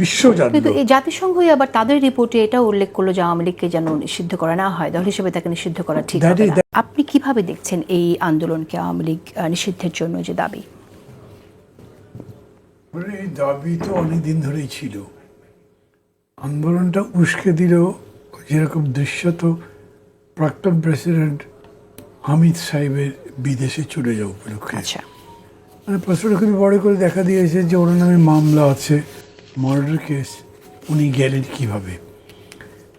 বিশ্ব কিন্তু এই জাতিসংঘই আবার তাদের রিপোর্টে এটা উল্লেখ করল যে আওয়ামী লীগকে যেন নিষিদ্ধ করা না হয়। দল হিসেবে তাকে নিষিদ্ধ করা ঠিক হবে না। আপনি কীভাবে দেখছেন এই আন্দোলনকে আওয়ামী লীগ নিষিদ্ধের জন্য যে দাবি? মানে এই দাবি তো অনেক দিন ধরেই ছিল। আন্দোলনটা উস্কে দিল যেরকম দৃশ্যত প্রাক্তন প্রেসিডেন্ট হামিদ সাহেবের বিদেশে চলে যাওয়া উপলক্ষে। আচ্ছা। মানে প্রশ্নটা খুবই বড় করে দেখা দিয়েছে যে ওনার নামে মামলা আছে। মার্ডার কেস উনি গেলেন কীভাবে?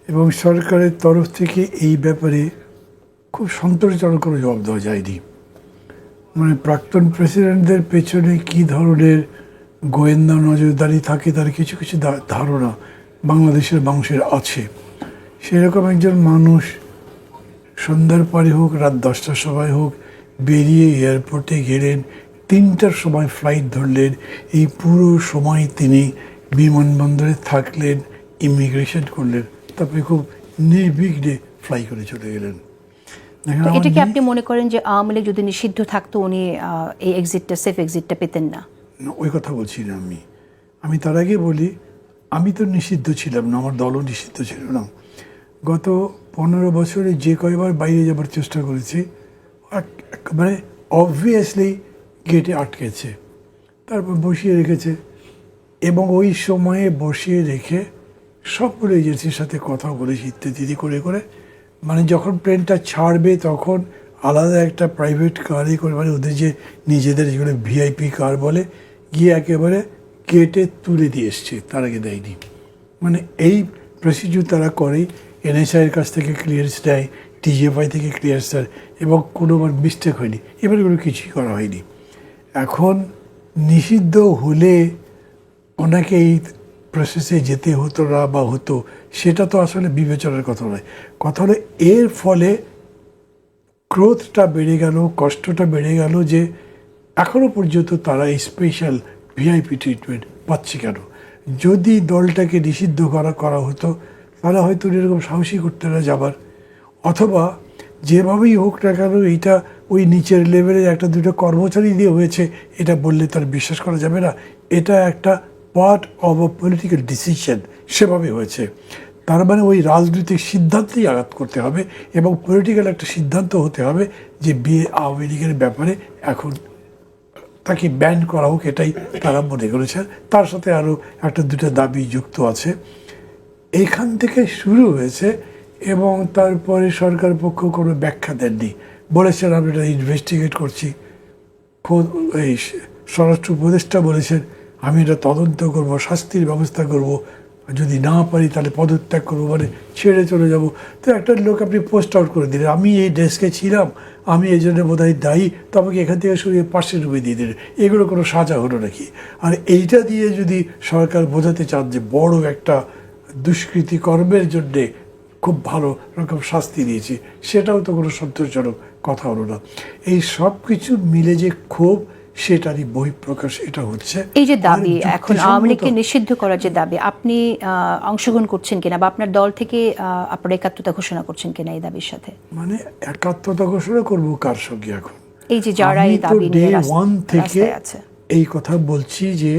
এবং সরকারের তরফ থেকে এই ব্যাপারে খুব সন্তোষজনক কোনো জবাব দেওয়া যায়নি। মানে প্রাক্তন প্রেসিডেন্টদের পেছনে কি ধরনের গোয়েন্দা নজরদারি থাকে তার কিছু কিছু ধারণা বাংলাদেশের মানুষের আছে। সেরকম একজন মানুষ সন্ধ্যার পরে হোক, রাত দশটার সময় হোক, বেরিয়ে এয়ারপোর্টে গেলেন, তিনটার সময় ফ্লাইট ধরলেন, এই পুরো সময় তিনি বিমানবন্দরে থাকলেন ইমিগ্রেশন করলেন তারপরে খুব নির্বিঘ্নে ফ্লাই করে চলে গেলেন। এটা কি আপনি মনে করেন যে আওয়ামী লীগ যদি নিষিদ্ধ থাকতো উনি এই এক্সিটটা সেফ এক্সিটটা পেতেন না? ওই কথা বলছি না আমি। আমি তার আগে বলি আমি তো নিষিদ্ধ ছিলাম না আমার দলও নিষিদ্ধ ছিল না। গত পনেরো বছরে যে কয়বার বাইরে যাবার চেষ্টা করেছি এক- একেবারে অবভিয়াসলি গেটে আটকেছে তারপর বসিয়ে রেখেছে। এবং ওই সময়ে বসিয়ে রেখে সবগুলো এজেন্সির সাথে কথা বলেছি ইত্যাদি করে করে মানে যখন প্লেনটা ছাড়বে তখন আলাদা একটা প্রাইভেট কারই করে মানে ওদের যে নিজেদের যেগুলো ভিআইপি কার বলে, গিয়ে একেবারে কেটে তুলে দিয়ে এসছে, তার আগে দেয়নি। মানে এই প্রসিডিউর তারা করে এনএসআইয়ের কাছ থেকে ক্লিয়ারেন্স দেয় টিজিএফআই থেকে ক্লিয়ারেন্স দেয় এবং কোনো কোনোবার মিস্টেক হয়নি। এবারে কোনো কিছুই করা হয়নি। এখন নিষিদ্ধ হলে ওনাকে এই প্রসেসে যেতে হতো না বা হতো, সেটা তো আসলে বিবেচনার কথা নয়। কথা হলো, এর ফলে ক্রোধটা বেড়ে গেল, কষ্টটা বেড়ে গেল যে এখনও পর্যন্ত তারা স্পেশাল ভিআইপি ট্রিটমেন্ট পাচ্ছে কেন? যদি দলটাকে নিষিদ্ধ করা করা হতো, তাহলে হয়তো এরকম সাহসী করতে না যাবার। অথবা যেভাবেই হোক না কেন, এইটা ওই নিচের লেভেলের একটা দুটো কর্মচারী দিয়ে হয়েছে, এটা বললে তার বিশ্বাস করা যাবে না। এটা একটা part of a political decision সেভাবে হয়েছে। তার মানে ওই রাজনৈতিক সিদ্ধান্তেই আঘাত করতে হবে এবং পলিটিক্যাল একটা সিদ্ধান্ত হতে হবে যে বিয়ে আওয়ামী লীগের ব্যাপারে এখন তাকে ব্যান করা হোক এটাই তারা মনে করেছে তার সাথে আরও একটা দুটো দাবি যুক্ত আছে। এইখান থেকে শুরু হয়েছে এবং তারপরে সরকার পক্ষ কোনো ব্যাখ্যা দেননি। বলেছেন, আমি এটা ইনভেস্টিগেট করছি। খোদ- এই স্বরাষ্ট্র উপদেষ্টা বলেছেন আমি এটা তদন্ত করব, শাস্তির ব্যবস্থা করব। যদি না পারি, তাহলে পদত্যাগ করব মানে ছেড়ে চলে যাব। তো একটা লোক আপনি পোস্ট আউট করে দিলেন, আমি এই ডেস্কে ছিলাম, আমি এই জন্য বোধ হয় দায়ী, তো আমাকে এখান থেকে সরিয়ে পাশে ডুবে দিয়ে দিলেন। এগুলো কোনো সাজা হলো নাকি? আর এইটা দিয়ে যদি সরকার বোঝাতে চান যে বড় একটা দুষ্কৃতি কর্মের জন্যে খুব ভালো রকম শাস্তি দিয়েছি, সেটাও তো কোনো সন্তোষজনক কথা হলো না। এই সব কিছু মিলে যে ক্ষোভ সেটারই বহিঃপ্রকাশ এটা হচ্ছে। এই যে দাবি এখন আওয়ামী লীগকে নিষিদ্ধ করার যে দাবি আপনি অংশগ্রহণ করছেন কিনা বা আপনার দল থেকে আপনার একাত্মতা ঘোষণা করছেন কিনা এই দাবির সাথে? মানে একাত্মতা ঘোষণা করব কার সঙ্গে এখন? এই যে যারা এই দাবি নিয়ে ওয়ান থেকে এই কথা বলছি যে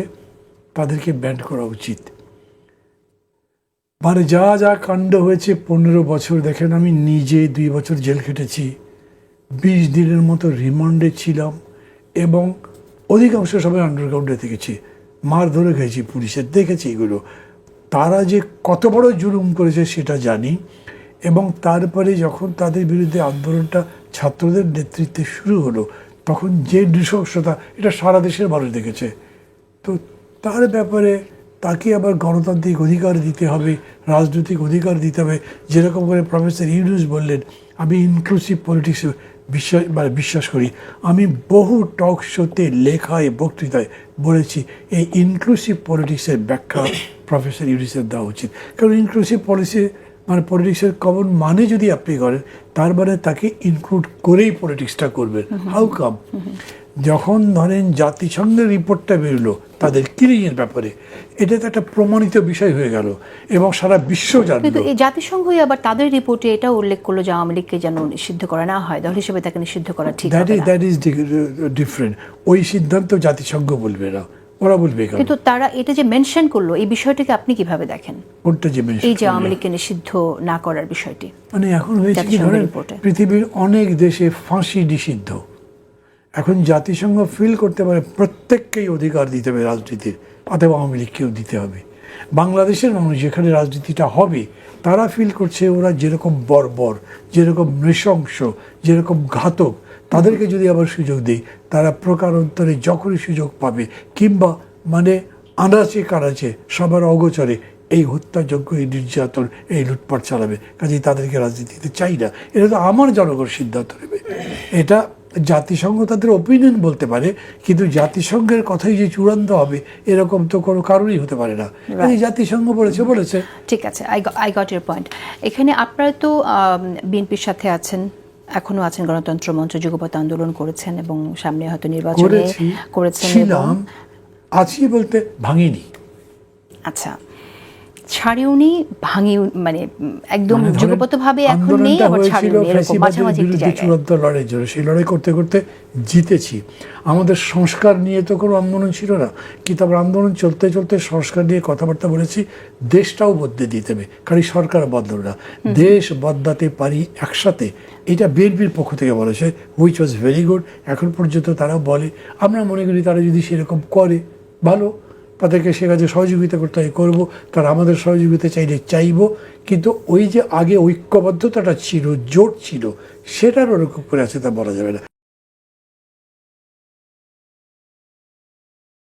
তাদেরকে ব্যান্ড করা উচিত। মানে যা যা কাণ্ড হয়েছে পনেরো বছর দেখেন আমি নিজে দুই বছর জেল খেটেছি বিশ দিনের মতো রিমান্ডে ছিলাম এবং অধিকাংশ সময় আন্ডারগ্রাউন্ডে দেখেছি মার ধরে খেয়েছি পুলিশের দেখেছি এগুলো। তারা যে কত বড় জুলুম করেছে সেটা জানি এবং তারপরে যখন তাদের বিরুদ্ধে আন্দোলনটা ছাত্রদের নেতৃত্বে শুরু হলো, তখন যে নৃশংসতা, এটা সারা দেশের মানুষ দেখেছে। তো তার ব্যাপারে তাকে আবার গণতান্ত্রিক অধিকার দিতে হবে, রাজনৈতিক অধিকার দিতে হবে। যেরকম করে প্রফেসর ইউনুস বললেন, আমি ইনক্লুসিভ পলিটিক্সে বিশ্বাস মানে বিশ্বাস করি, আমি বহু টক শোতে লেখায়, বক্তৃতায় বলেছি, এই ইনক্লুসিভ পলিটিক্সের ব্যাখ্যা প্রফেসর ইউরিসের দেওয়া উচিত। কারণ ইনক্লুসিভ পলিসি মানে পলিটিক্সের কমন মানে যদি আপনি করেন তার মানে তাকে ইনক্লুড করেই পলিটিক্সটা করবেন। হাউ কাম যখন ধরেন জাতিসংঘের রিপোর্টটা বেরোলো তাদের কিলিংয়ের ব্যাপারে এটা তো একটা প্রমাণিত বিষয় হয়ে গেল এবং সারা বিশ্ব জানলো। কিন্তু এই জাতিসংঘই আবার তাদের রিপোর্টে এটা উল্লেখ করল যে আওয়ামী লীগকে যেন নিষিদ্ধ করা না হয় দল হিসেবে তাকে নিষিদ্ধ করা ঠিক দ্যাট হবে ইজ দ্যাট ইজ ডিফারেন্ট ওই সিদ্ধান্ত জাতিসংঘ বলবে না। ওরা বলবে কিন্তু তারা এটা যে মেনশন করল এই বিষয়টাকে আপনি কীভাবে দেখেন? কোনটা যে এই যে? আওয়ামী লীগকে নিষিদ্ধ না করার বিষয়টি। মানে এখন হয়েছে কি ধরেন পৃথিবীর অনেক দেশে ফাঁসি নিষিদ্ধ। এখন জাতিসংঘ ফিল করতে পারে প্রত্যেককেই অধিকার দিতে হবে রাজনীতির অথবা আওয়ামী লীগকেও দিতে হবে। বাংলাদেশের মানুষ যেখানে রাজনীতিটা হবে তারা ফিল করছে ওরা যেরকম বর্বর যেরকম নৃশংস যেরকম ঘাতক তাদেরকে যদি আবার সুযোগ দিই তারা প্রকারান্তরে যখনই সুযোগ পাবে কিংবা মানে আনাচে কানাচে সবার অগোচরে এই হত্যাযোগ্য এই নির্যাতন এই লুটপাট চালাবে। কাজেই তাদেরকে রাজনীতিতে চাই না। এটা তো আমার জনগণ সিদ্ধান্ত নেবে। এটা জাতিসংঘ তাদের ওপিনিয়ন বলতে পারে কিন্তু জাতিসংঘের কথাই যে চূড়ান্ত হবে এরকম তো কোনো কারণই হতে পারে না। এই জাতিসংঘ বলেছে বলেছে। ঠিক আছে I I got your point এখানে আপনারা তো বিএনপির সাথে আছেন। এখনও আছেন গণতন্ত্র মঞ্চ যুগপথ আন্দোলন করেছেন এবং সামনে হয়তো নির্বাচন করেছেন আছি বলতে ভাঙিনি। আচ্ছা। ছাড়িউনি ভাঙি মানে একদম মানে ধরেন যুগপথভাবে এখন নেই আবার হয়েছিল ছাড়িউনি এরকম মাঝামাঝি একটি জায়গায়। চূড়ান্ত জন্য। সেই লড়াই করতে করতে জিতেছি। আমাদের সংস্কার নিয়ে তো কোনো আন্দোলন ছিল না। আমরা আন্দোলন চলতে চলতে সংস্কার নিয়ে কথাবার্তা বলেছি দেশটাও বদলে দিতে হবে। কারণ সরকার বদল না। দেশ বদলাতে পারি একসাথে। এটা বিএনপির পক্ষ থেকে বলেছে হুইচ ওয়াজ ভেরি গুড এখন পর্যন্ত তারা বলে। আমরা মনে করি তারা যদি সেরকম করে ভালো। তাদেরকে সে কাজে সহযোগিতা করতে হয়, করব। তারা আমাদের সহযোগিতা চাইলে চাইব। কিন্তু ওই যে আগে ঐক্যবদ্ধতাটা ছিল জোট ছিল, সেটার ওরকম করে আছে তা বলা যাবে না।